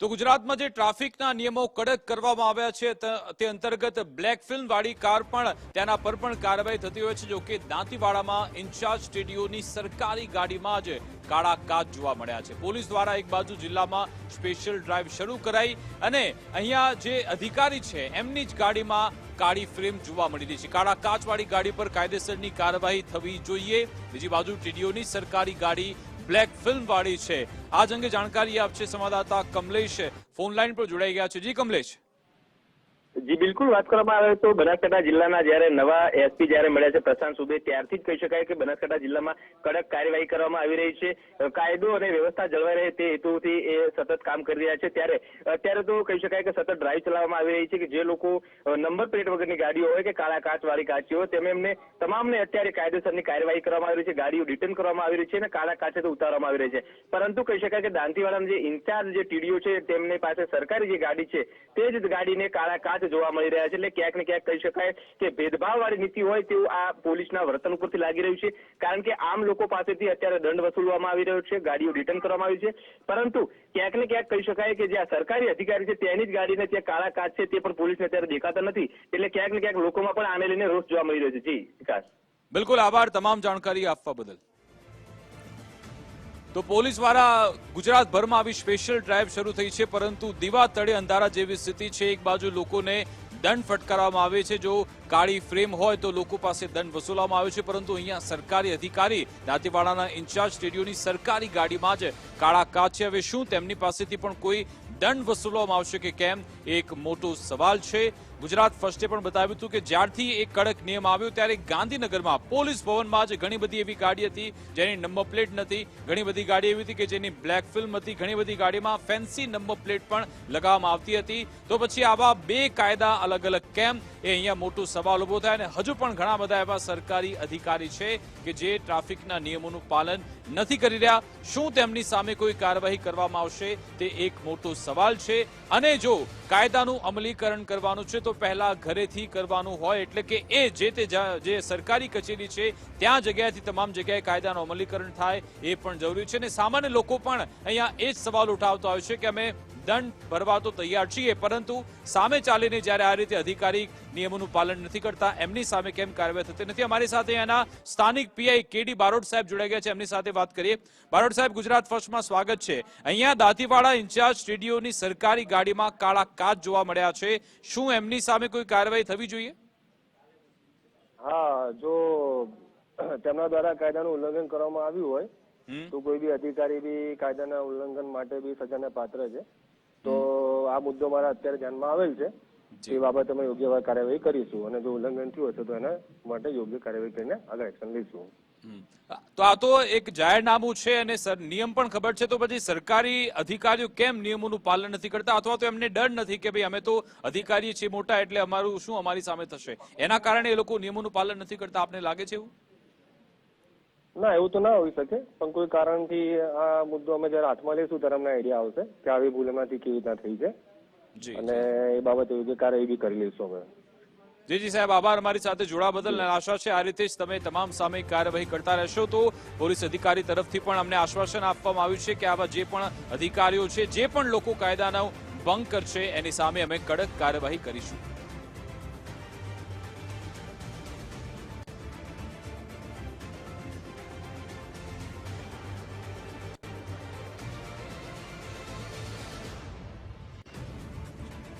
તો ગુજરાતમાં જે ટ્રાફિકના નિયમો કડક કરવામાં આવ્યા છે, ત- અંતર્ગત બ્લેક ફિલ્મ વાળી કાર પણ તેના પર પણ કાર્યવાહી થતી હોય છે, જો કે દાંતીવાડામાં ઇન્ચાર્જ સ્ટેડિયોની સરકારી ગાડીમાં જ કાળા કાચ જોવા મળ્યા છે. પોલીસ દ્વારા એક બાજુ જિલ્લામાં સ્પેશિયલ ડ્રાઈવ શરૂ કરાઈ અને અહીંયા જે અધિકારી છે, એમની જ ગાડીમાં કાળી ફ્રેમ જોવા મળી રહી છે. કાળા કાચવાળી ગાડી પર કાયદેસરની કાર્યવાહી થવી જોઈએ. બીજી બાજુ ટીડીઓની સરકારી ગાડી બ્લેક ફિલ્મ વાળી છે. આજ અંગે જાણકારી આપશે સંવાદદાતા કમલેશ. ફોન લાઈન પર જોડાઈ ગયા છે. જી, કમલેશ. જી, બિલકુલ વાત કરવામાં આવે તો બનાસકાંઠા જિલ્લાના જ્યારે નવા એસપી જ્યારે મળ્યા છે, પ્રશાંત સુબે, ત્યારથી જ કહી શકાય કે બનાસકાંઠા જિલ્લામાં કડક કાર્યવાહી કરવામાં આવી રહી છે. કાયદો અને વ્યવસ્થા જળવાઈ રહે તે હેતુથી એ સતત કામ કરી રહ્યા છે. ત્યારે, અત્યારે તો કહી શકાય કે સતત ડ્રાઈવ ચલાવવામાં આવી રહી છે કે જે લોકો નંબર પ્લેટ વગરની ગાડીઓ હોય કે કાળા કાચ વાળી કાચીઓ તેમ એમને તમામને અત્યારે કાયદેસરની કાર્યવાહી કરવામાં આવી રહી છે, ગાડીઓ રિટર્ન કરવામાં આવી રહી છે અને કાળા કાચે તો ઉતારવામાં આવી રહી છે. પરંતુ કહી શકાય કે દાંતીવાડાના જે ઇન્ચાર્જ જે ટીડીઓ છે, તેમની પાસે સરકારી જે ગાડી છે, તે જ ગાડીને કાળા કાચ જોવા મળી રહ્યા છે. એટલે ક્યાંક ને ક્યાંક કહી શકાય કે ભેદભાવ વાળી નીતિ હોય તેવું આ પોલીસના વર્તન ઉપરથી લાગી રહ્યું છે. કારણ કે આમ લોકો પાસેથી અત્યારે દંડ વસૂલવામાં આવી રહ્યો છે. ગાડીઓ રિટર્ન કરવામાં આવી છે. પરંતુ ક્યાંક ને ક્યાંક કહી શકાય કે જે આ સરકારી અધિકારી છે તેની જ ગાડીને ત્યાં કાળા કાચ છે તે પણ પોલીસને અત્યારે દેખાતા નથી. એટલે ક્યાંક ને ક્યાંક લોકોમાં પણ આને લઈને રોષ જોવા મળી રહ્યો છે. જી, વિકાસ. બિલકુલ આભાર. તમામ જાણકારી આપવા બદલ. તો પોલીસ દ્વારા ગુજરાતભરમાં આવી સ્પેશિયલ ડ્રાઈવ શરૂ થઈ છે, પરંતુ દીવા તળે અંધારા જેવી સ્થિતિ છે. એક બાજુ લોકોને દંડ ફટકારવામાં આવે છે, જો કાળી ફ્રેમ હોય તો લોકો પાસે દંડ વસૂલવામાં આવે છે, પરંતુ અહીંયા સરકારી અધિકારી દાંતીવાડાના ઇન્ચાર્જ સ્ટેડિયોની સરકારી ગાડીમાં જ કાળા કાચ છે. હવે શું તેમની પાસેથી પણ કોઈ દંડ વસૂલવામાં આવશે કે કેમ? એક મોટો સવાલ છે. ગુજરાત ફર્સ્ટે પણ બતાવ્યું હતું કે જ્યારથી એક કડક નિયમ આવ્યો ત્યારે ગાંધીનગરમાં પોલીસ ભવનમાં જ ઘણી બધી એવી ગાડી હતી જેની નંબર પ્લેટ નથી. ઘણી બધી ગાડી એવી હતી કે જેની બ્લેક ફિલ્મ હતી. ઘણી બધી ગાડીમાં ફેન્સી નંબર પ્લેટ પણ લગાવવામાં આવતી હતી. તો પછી આવા બે કાયદા અલગ અલગ કેમ? એ અહીંયા મોટો સવાલ ઊભો થાય અને હજુ પણ ઘણા બધા એવા સરકારી અધિકારી છે કે જે ટ્રાફિકના નિયમોનું પાલન નથી કરી રહ્યા. શું તેમની સામે કોઈ કાર્યવાહી કરવામાં આવશે તે એક મોટો સવાલ છે. અને જો કાયદાનું અમલીકરણ કરવાનું છે તો પહેલા ઘરેથી કરવાનું હોય એટલે કે એ જે તે જા- સરકારી કચેરી છે ત્યાં જગ્યાએથી તમામ જગ્યાએ કાયદાનું અમલીકરણ થાય એ પણ જરૂરી છે. અને સામાન્ય લોકો પણ અહીંયા એ જ સવાલ ઉઠાવતા હોય છે કે અમે દંડ ભરવા તો તૈયાર છીએ પરંતુ સામે ચાલીને જ્યારે આ રીતે અધિકારી નિયમોનું પાલન નથી કરતા એમની સામે કેમ કાર્યવાહી થતી નથી? અમારી સાથે એના સ્થાનિક પીઆઈ કેડી બારોટ સાહેબ જોડાઈ ગયા છે. એમની સાથે વાત કરીએ. બારોટ સાહેબ ગુજરાત ફર્સ્ટમાં સ્વાગત છે. અહીંયા દાંતીવાડા ઇન્ચાર્જ સ્ટેડિયોની સરકારી ગાડીમાં કાળા કાચ જોવા મળ્યા છે. શું એમની સામે કોઈ કાર્યવાહી થવી જોઈએ? હા જો તેમના દ્વારા કાયદાનું ઉલ્લંઘન કરવામાં આવ્યું હોય તો કોઈ બી અધિકારી બી કાયદાના ઉલ્લંઘન માટે બી સજાને પાત્ર છે. તો આ મુદ્દો મારા અત્યારે ધ્યાનમાં આવેલ છે. એ બાબતે અમે યોગ્ય કાર્યવાહી કરીશું અને જો ઉલ્લંઘન થયું હશે તો એના માટે યોગ્ય કાર્યવાહી કરીને આગળ એક્શન લઈશું. તો આ તો એક જાહેરનામું છે અને સર નિયમ પણ ખબર છે તો પછી સરકારી અધિકારીઓ કેમ નિયમોનું પાલન નથી કરતા? અથવા તો એમને ડર નથી કે ભાઈ અમે તો અધિકારી છીએ મોટા એટલે અમારું શું અમારી સામે થશે? એના કારણે એ લોકો નિયમોનું પાલન નથી કરતા આપને લાગે છે એવું? ના એવું તો ના હોઈ શકે. પણ કોઈ કારણથી આ મુદ્દો અમે જયારે હાથમાં લઈશું ત્યારે અમને આઈડિયા આવશે કે આવી ભૂલ એમાંથી કેવી રીતના થઈ છે. અને એ બાબતે યોગ્ય કાર્યવાહી બી કરી લઈશું અમે. જી જી સાહેબ આભાર અમારી સાથે જોડા બદલ આશા છે આ રીતે જ તમે તમામ સામે કાર્યવાહી કરતા રહેશો તો પોલીસ અધિકારી તરફથી પણ અમને આશ્વાસન આપવામાં આવ્યું છે કે આવા જે પણ અધિકારીઓ છે જે પણ લોકો કાયદાનો ભંગ કરશે એની સામે અમે કડક કાર્યવાહી કરીશું.